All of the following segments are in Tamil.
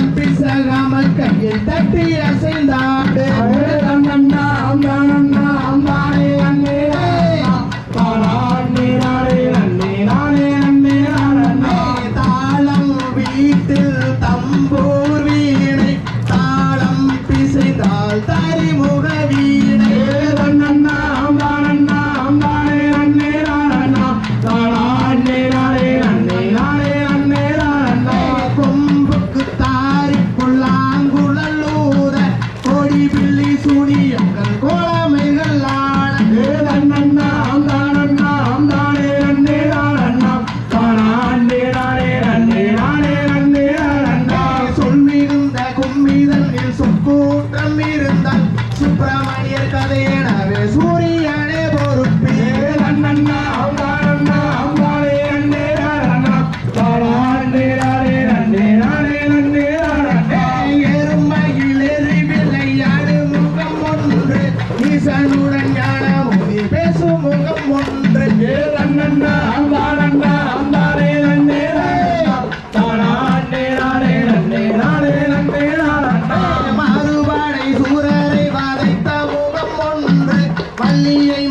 மனம் பிசகாமல் கையில் தட்டி அசைந்தாடு அண்ணா அண்ணா அம்மானே அண்ணே தம்பூர் வீணை தாளம் பிசைந்தால் தரிமுக இருந்தால் சுப்பிரமணியர் கதையனவே சூரியனே பொறுப்பே. அண்ணா எருமையில் எரிவில்லை அணுமுகம் ஒன்று. ஈசனுடன் ஞான Hallelujah.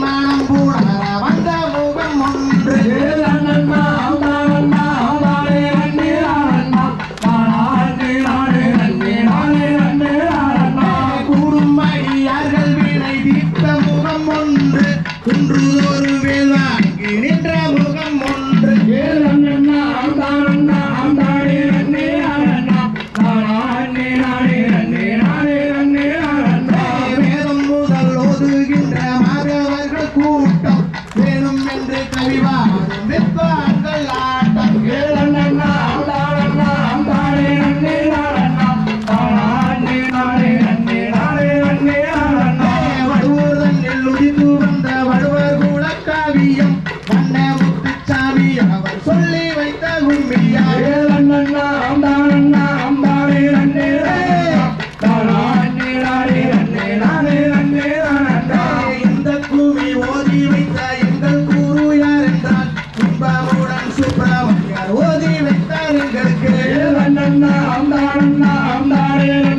Vitória, galera! I'm not in man.